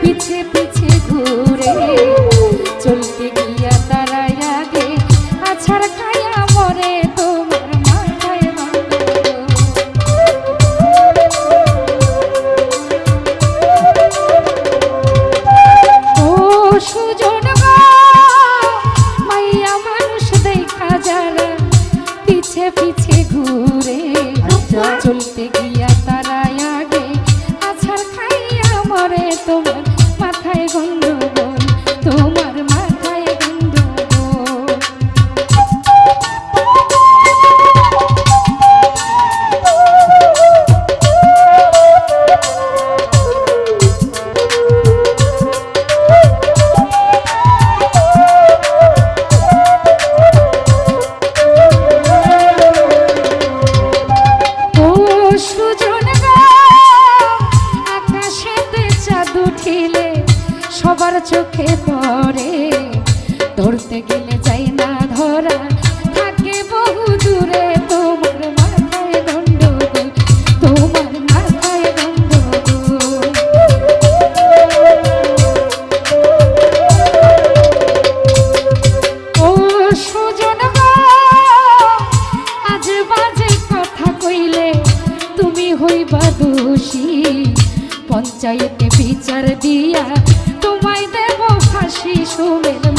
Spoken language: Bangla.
পিছে পিছে ঘুরে চলতে গিয়া তারা খায়া মানুষ দেখা যারা পিছে ঘুরে আচ্ছা। চলতে গিয়া তারা চাঁদ উঠিলে সবার চোখে পড়ে। ধরতে গেলে যাই না ধরা, থাকে বহু দূরে। তোমার মাথায় দণ্ড তোমার মাথায় দণ্ড ও সুজন আজ বাজে কথা কইলে, তুমি হইবা দোষী। পঞ্চায়েতে বিচার দিয়া তোমায় দেব ফাঁসি শুনে